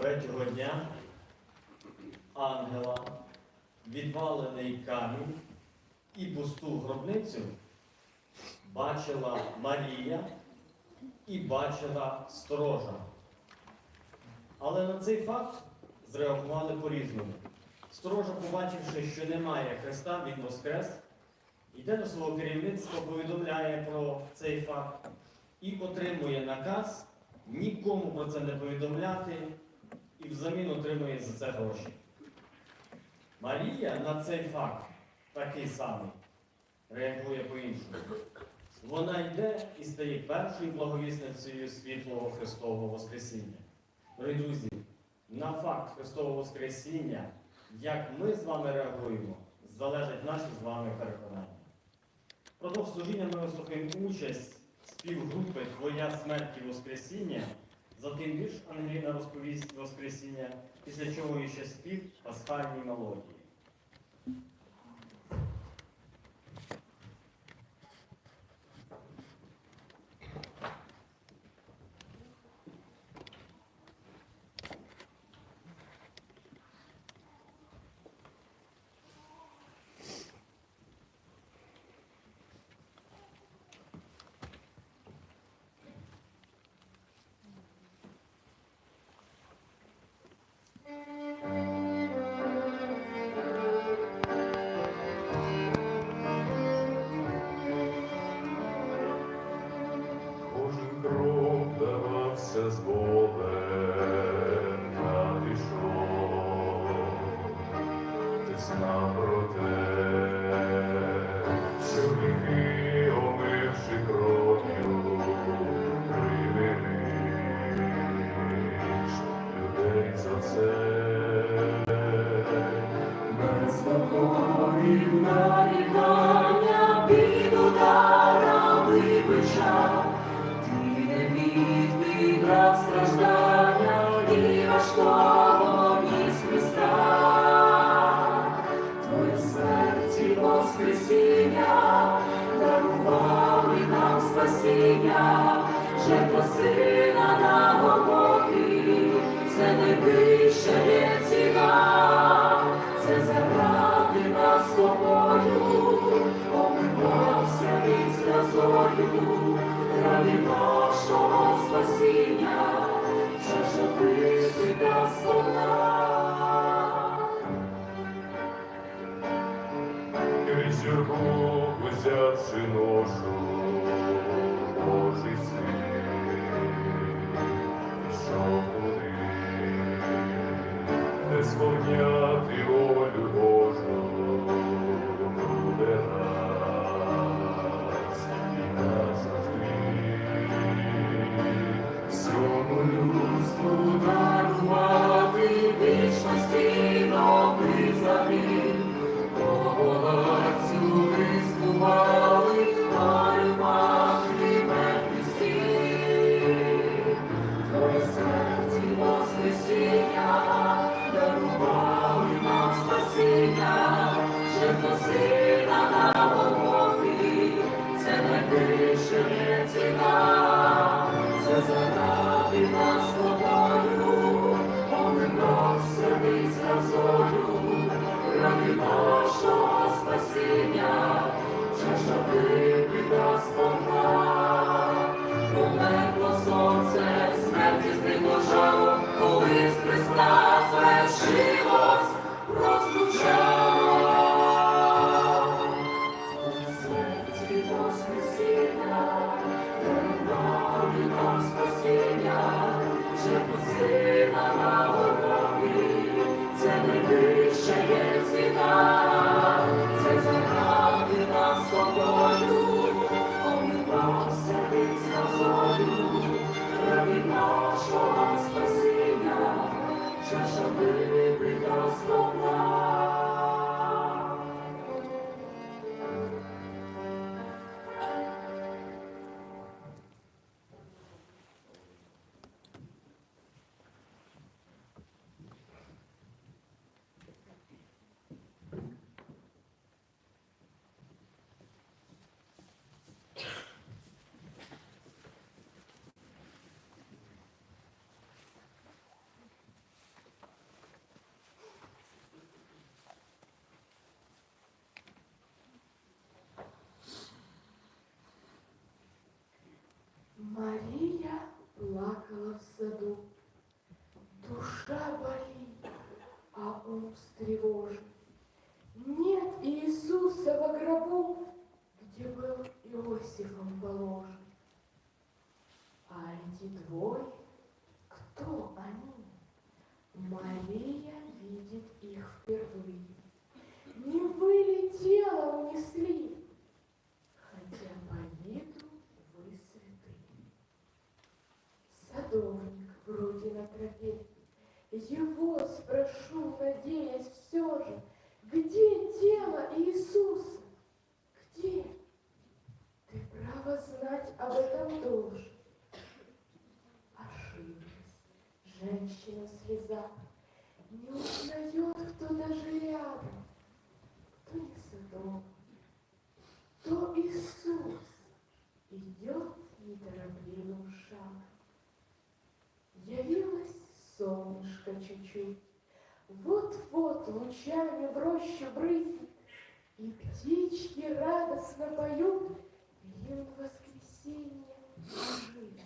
Третього дня ангела, відвалений камінь і пусту гробницю бачила Марія і бачила сторожа. Але на цей факт зреагували по-різному. Сторожа, побачивши, що немає Христа, він воскрес, йде до свого керівництва, повідомляє про цей факт і отримує наказ нікому про це не повідомляти і взамін отримує за це гроші. Марія на цей факт такий самий реагує по-іншому. Вона йде і стає першою благовісницею світлого Христового Воскресіння. Дорогі друзі, на факт Христового Воскресіння, як ми з вами реагуємо, залежать наші з вами переконання. Продовж служіння ми вислухаємо участь співгрупи Твоя смерть і Воскресіння. Затим вірш Ангеліна розповість Воскресіння, після чого ще спів пасхальній мелодії. Знав про те, що гріхи, омивши кров'ю, примириш за це. Без покорів нарікання ради нашого спасіння, чаша випита сповна. Крізь юрбу ношу, Божий син, пішов туди, сповняти волю Ти. Эти двое, кто они? Мария видит их впервые. Не вы ли тело унесли? Хотя по виду вы святые. Садовник вроде на тропе. Его спрошу, надеясь все же, где тело Иисуса? Где? Ты право знать об этом должен. Женщина в слезах. Не узнает, кто даже рядом, кто не садом, то Иисус идет неторопливым шагом. Явилось солнышко чуть-чуть, вот-вот лучами в рощу брызнет, и птички радостно поют им воскресенье жизнь.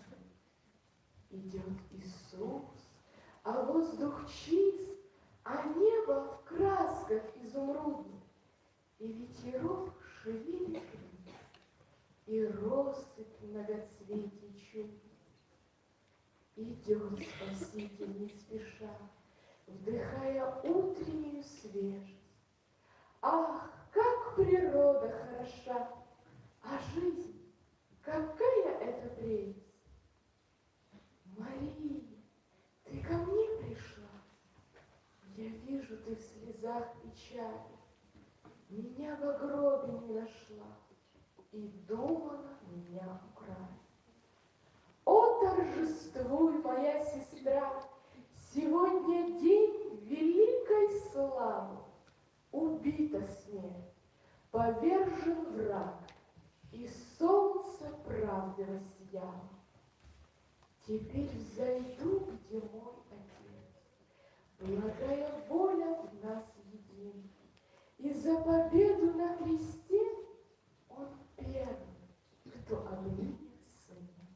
Идет Иисус, а воздух чист, а небо в красках изумрудных, и ветерок шевелит и россыпь многоцветий чудных. Идет Спаситель не спеша, вдыхая утреннюю свежесть. Ах, как природа хороша, а жизнь, какая это прелесть! Мария, ты ко мне пришла? Я вижу, ты в слезах печали. Меня во гробе не нашла и думала меня украсть. О, торжествуй, моя сестра, Сегодня день великой славы. Убита смерть, повержен враг, И солнце правды воссияло. Теперь взойду, где мой Отец, Благая воля в нас едина, И за победу на кресте Он первый, кто обнимет сына.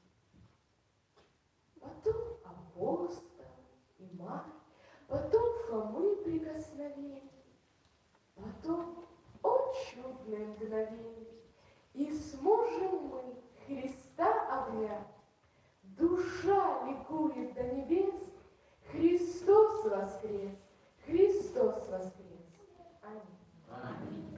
Потом апостол и мать, Потом Фомы прикосновение, Потом, о чудное мгновение, И сможем мы Христа обнять, Душа ликует до небес, Христос воскрес, Христос воскрес. Аминь.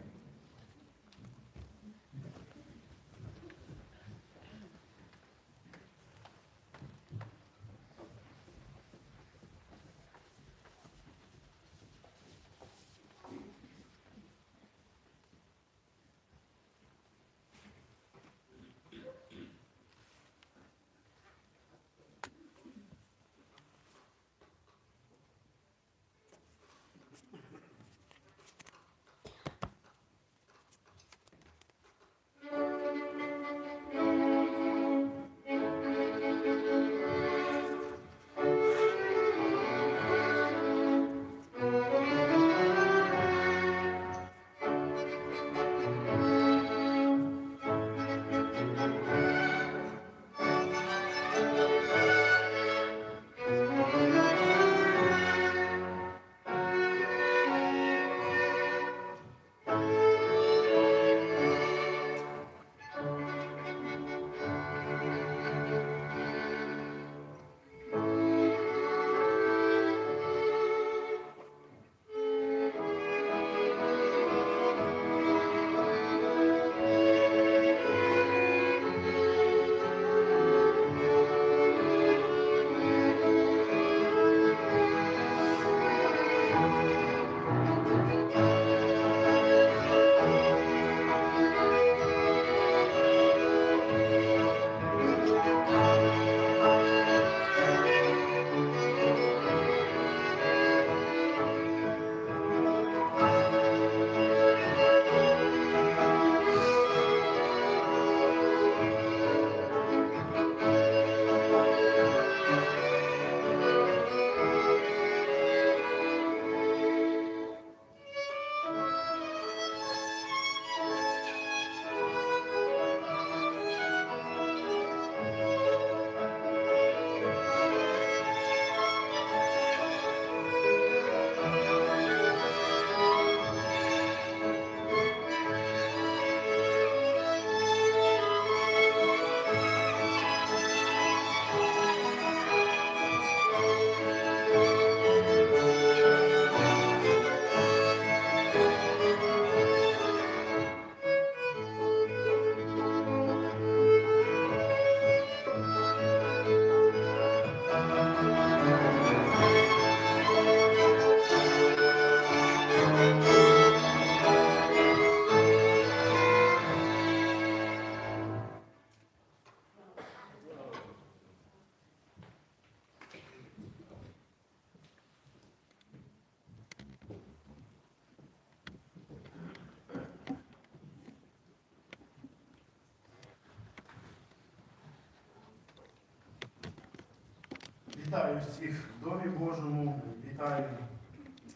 Вітаю всіх в Домі Божому, вітаю,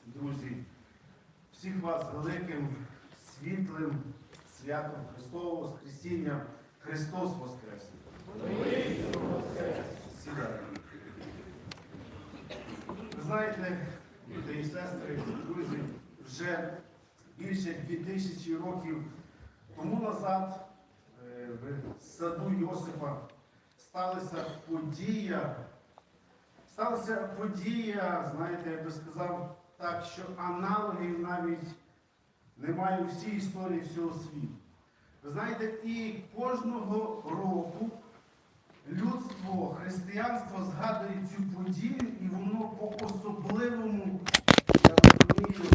друзі, всіх вас великим, світлим святом Христового Воскресіння. Христос Воскрес! Сідайте. Ви знаєте, брати і сестри, друзі, вже більше як 2000 років тому назад е, в саду Йосипа сталася подія. Сталася подія, знаєте, я би сказав так, що аналогів навіть немає у всій історії всього світу. Ви знаєте, і кожного року людство, християнство згадує цю подію, і воно по-особливому, я розумію,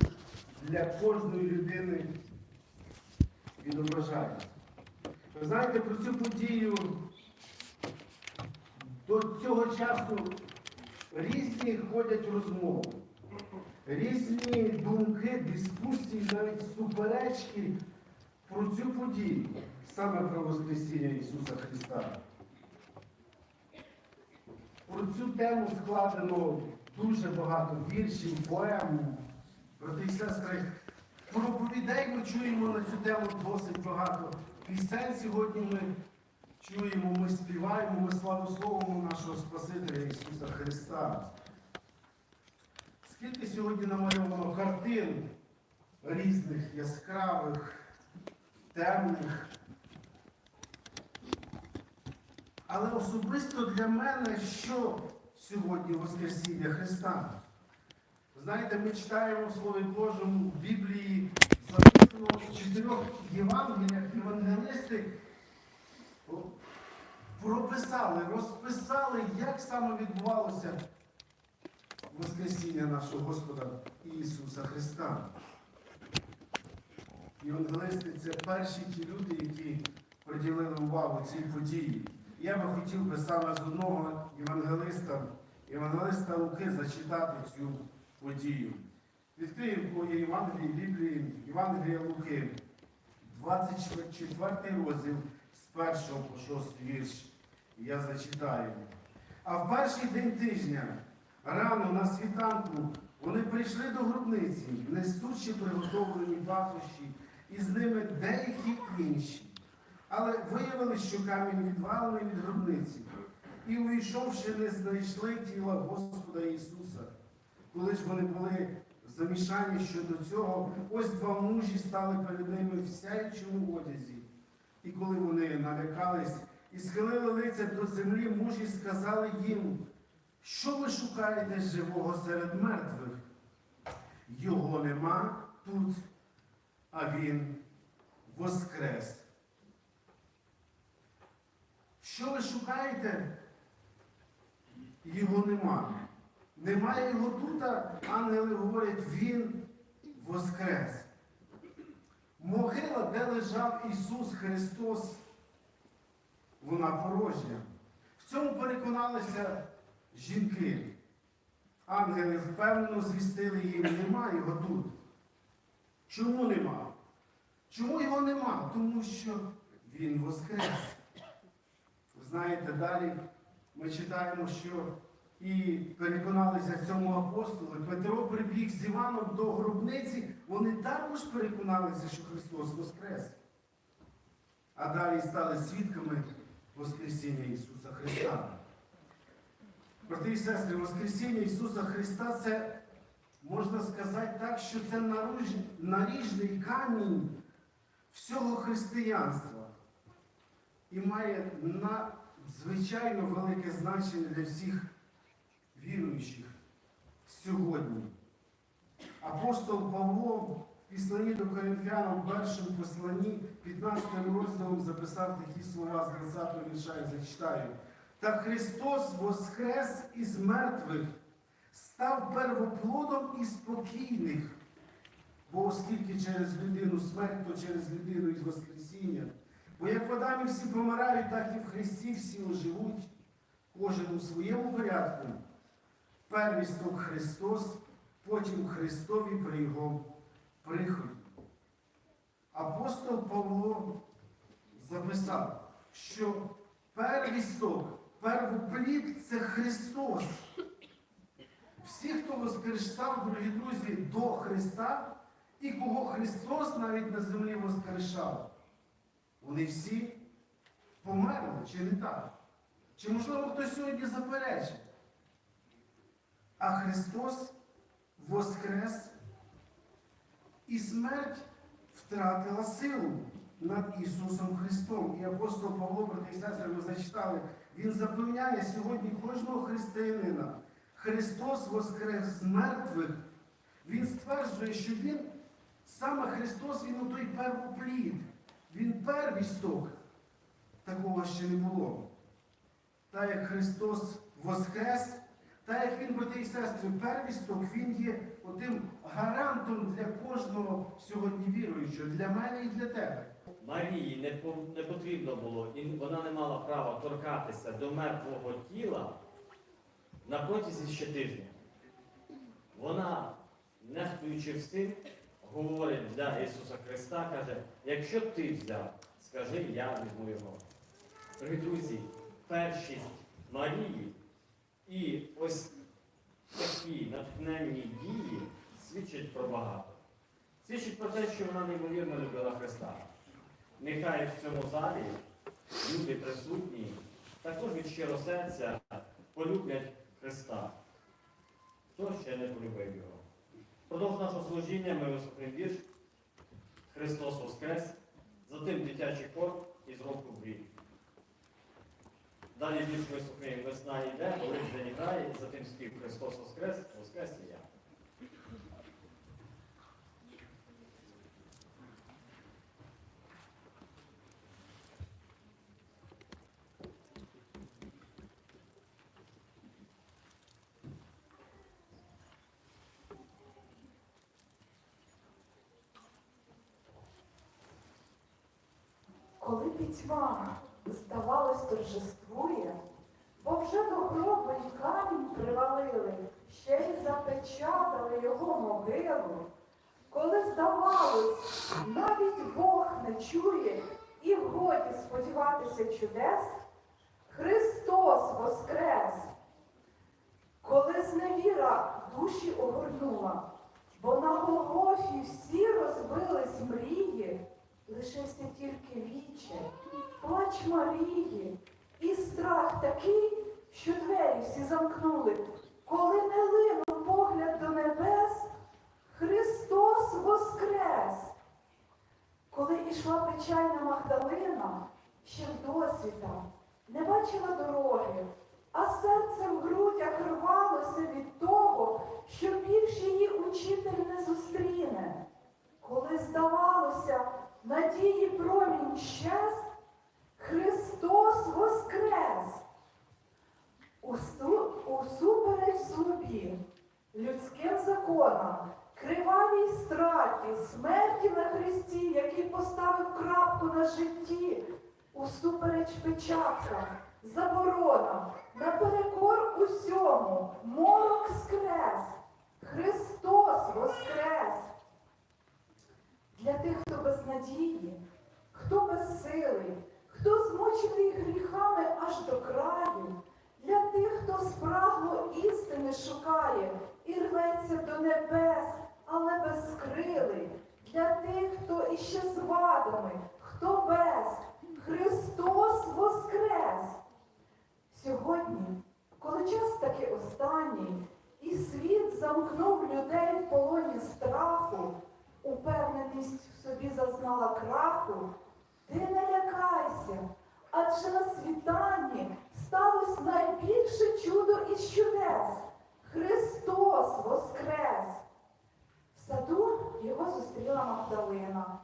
для кожної людини відображається. Ви знаєте, про цю подію до цього часу різні ходять розмови, різні думки, дискусії, навіть суперечки про цю подію, саме про Воскресіння Ісуса Христа. Про цю тему складено дуже багато віршів, поем. Брати і сестри, проповідей ми чуємо на цю тему досить багато. Пісень сьогодні ми чуємо, ми співаємо, ми славословимо нашого Спасителя Ісуса Христа. Скільки сьогодні намальовано картин різних, яскравих, темних. Але особисто для мене, що сьогодні Воскресіння Христа? Знаєте, ми читаємо в Слові Божому в Біблії записано в чотирьох Євангеліях євангелисти прописали, розписали, як саме відбувалося Воскресіння нашого Господа Ісуса Христа. Євангелисти це перші ті люди, які приділили увагу цій події. Я би хотів би саме з одного євангелиста, євангелиста Луки, зачитати цю подію. Відкрию по Євангелії Біблії, Євангелія Луки, 24 розділ з 1 по 6 вірш. Я зачитаю. А в перший день тижня, рано на світанку, вони прийшли до гробниці, несучи приготовлені пахощі, і з ними деякі інші. Але виявилось, що камінь відвалений від гробниці. І, увійшовши, не знайшли тіла Господа Ісуса. Коли ж вони були замішані щодо цього, ось два мужі стали перед ними в сяючому одязі. І коли вони налякались і схилили лиця до землі, мужі сказали їм, що ви шукаєте живого серед мертвих? Його нема тут, а він воскрес. Що ви шукаєте? Його нема. Немає його тут, а ангели говорять, він воскрес. Могила, де лежав Ісус Христос, вона порожня. В цьому переконалися жінки. Ангели впевнено звістили їм, нема його тут. Чому нема? Чому його нема? Тому що Він воскрес. Знаєте, далі ми читаємо, що і переконалися цьому апостолу. Петро прибіг з Іваном до гробниці, вони також переконалися, що Христос воскрес. А далі стали свідками Воскресіння Ісуса Христа. Брати і сестри, Воскресіння Ісуса Христа це, можна сказати так, що це наріжний камінь всього християнства і має надзвичайно велике значення для всіх віруючих сьогодні. Апостол Павло в післанні до Коринфянам, в першому посланні, 15 розділом записав такі слова з 20 вірша, я зачитаю. Та Христос воскрес із мертвих, став первоплодом із спокійних. Бо оскільки через людину смерть, то через людину і Воскресіння. Бо як в Адамі всі помирають, так і в Христі всі оживуть, кожен у своєму порядку. Первісток Христос, потім Христові при Його приході. Апостол Павло записав, що первісток, первоплід це Христос. всі, хто воскресав, дорогі друзі, до Христа, і кого Христос навіть на землі воскрешав, вони всі померли, чи не так? Чи можливо хтось сьогодні заперечить? А Христос воскрес, і смерть втратила силу над Ісусом Христом. І апостол Павло, брати і ми зачитали, він запевняє сьогодні кожного християнина. Христос воскрес з мертвих. Він стверджує, що Він, саме Христос, Він у той первоплід. Він первісток. Такого ще не було. Так як Христос воскрес, так як Він, брати і сестри, первісток, Він є одним гарантом для кожного сьогодні віруючого, для мене і для тебе. Марії не, по- не потрібно було, і вона не мала права торкатися до мертвого тіла на протязі ще тижня. Вона, нехтуючи всім, говорить для Ісуса Христа, каже, якщо ти взяв, скажи, я візьму його. Дорогі друзі, першість Марії і ось такі натхненні дії свідчать про багато. Свідчить про те, що вона неймовірно любила Христа. Нехай в цьому залі люди присутні також від щиро серця полюблять Христа. Хто ще не полюбив його? Впродовж нашого служіння ми вислухаємо вірш Христос Воскрес, затим дитячий хор із року в рік. Далі вірш вислухаємо Весна йде, Великдень грає, затим спів Христос Воскрес, Воскрес і я. Коли пітьма, здавалось, до гробу камінь привалили, ще й запечатали його могилу. Коли здавалось, навіть Бог не чує і годі сподіватися чудес, Христос воскрес! Коли зневіра душі огорнула, бо на Голгофі всі розбились мрії, лишився тільки віче, плач Марії, і страх такий, що двері всі замкнули. Коли не линув погляд до небес, Христос воскрес! Коли ішла печальна Магдалина, ще в досвіта, не бачила дороги, а серце в грудях рвалося від того, що більше її учитель не зустріне. Коли здавалося, надії промінь щез, Христос воскрес! Усу- Усупереч злобі, людським законам, кривавій страті, смерті на Христі, який поставив крапку на житті, усупереч печаткам, заборонам, наперекор усьому, морок скрес, Христос воскрес! Для тих, хто без надії, хто без сили, хто змочений гріхами аж до краю, для тих, хто спрагло істини шукає і рветься до небес, але безкрилий, для тих, хто іще з вадами, хто без, Христос воскрес! Сьогодні, коли час таки останній, і світ замкнув людей в полоні страху, упевненість в собі зазнала краху, ти не лякайся, адже на світанні сталося найбільше чудо із чудес. Христос воскрес! В саду його зустріла Магдалина.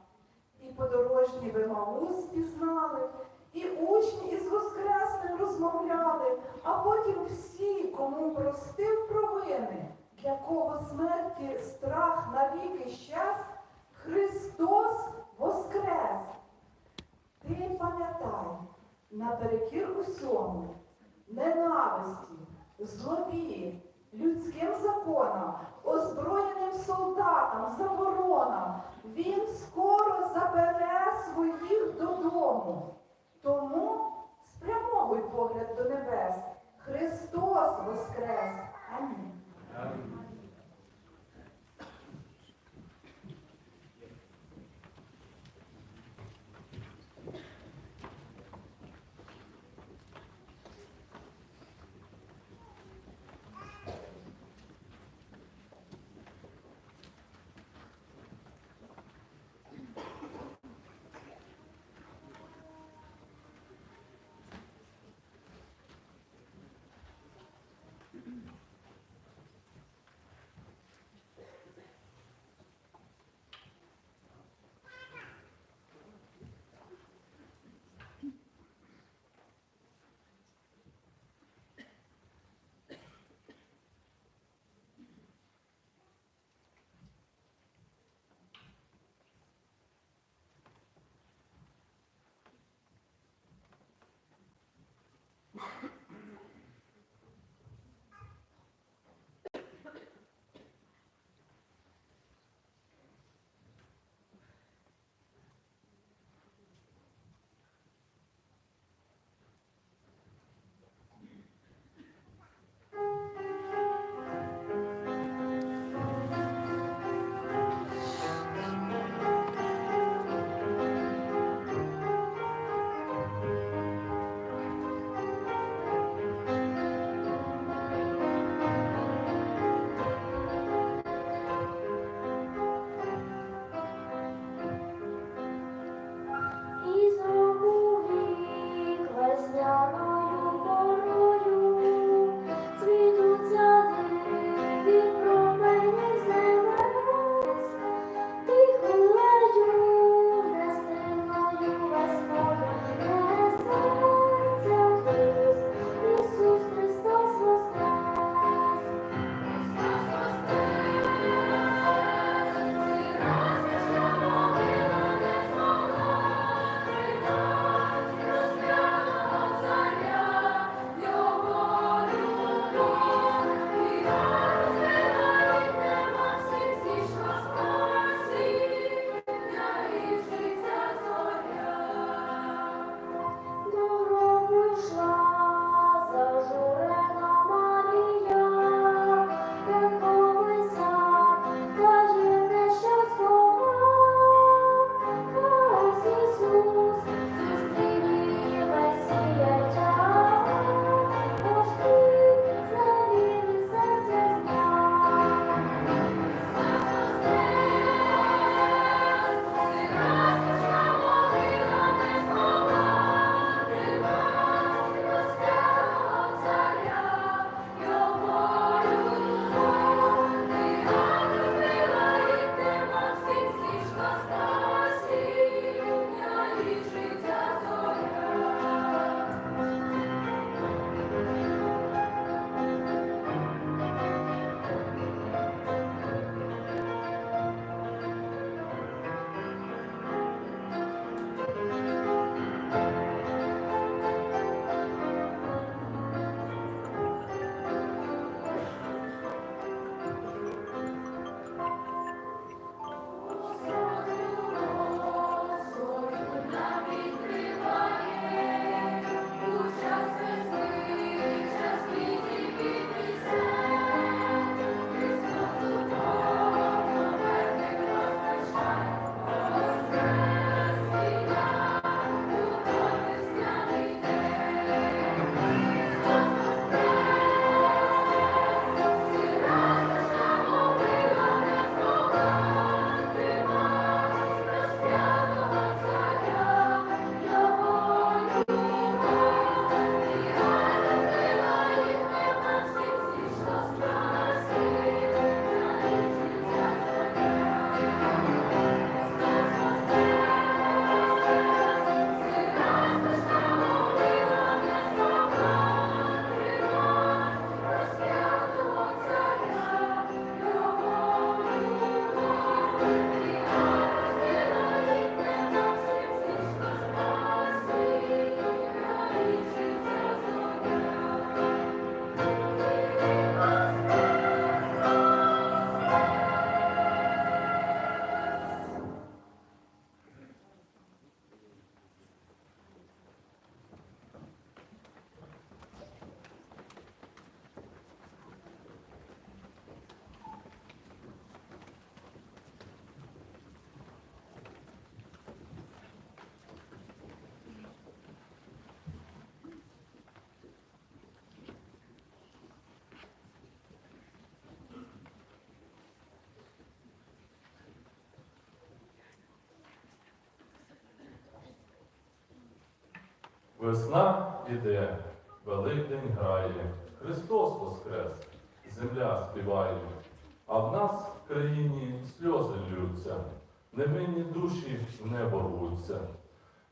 І подорожні в Емаус пізнали, і учні із Воскресним розмовляли, а потім всі, кому простив провини, для кого смерті страх навіки щас, Христос воскрес! Ти пам'ятай, наперекір усьому, ненависті, злобі, людським законам, озброєним солдатам, заборонам, він скоро забере своїх додому. Тому спрямовуй погляд до небес. Христос воскрес! Амінь. Весна іде, Великдень грає, Христос воскрес, земля співає, а в нас в країні сльози ллються, невинні душі в небо рвуться.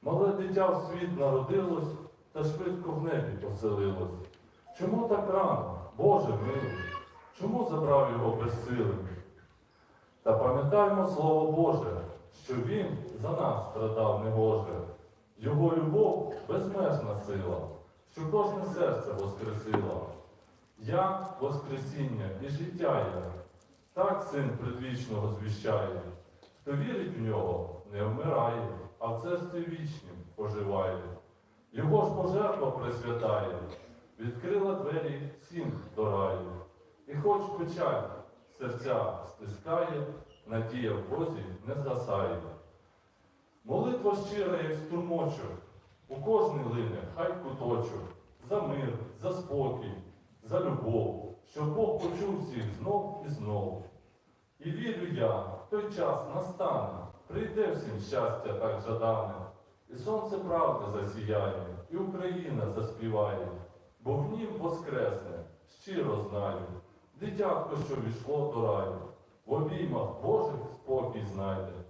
Мале дитя в світ народилось та швидко в небі поселилось. Чому так рано, Боже милий? Чому забрав його безсилим? Та пам'ятаймо Слово Боже, що Він за нас страдав негоже. Його любов безмежна сила, що кожне серце воскресила. Я Воскресіння і життя я, так син предвічного звіщає. Хто вірить в нього, не вмирає, а в царстві вічнім поживає. Його ж пожертва пресвятає, відкрила двері всім до раю. І хоч печаль серця стискає, надія в Бозі не згасає. Молитва щира, як струмочок, у кожний лине хай куточок, за мир, за спокій, за любов, щоб Бог почув всіх знов і знов. І вірю я, той час настане, прийде всім щастя так жадане, і сонце правди засіяє, і Україна заспіває, бо в нім воскресне, щиро знаю, дитятко, що війшло до раю, в обіймах Божих спокій знайде.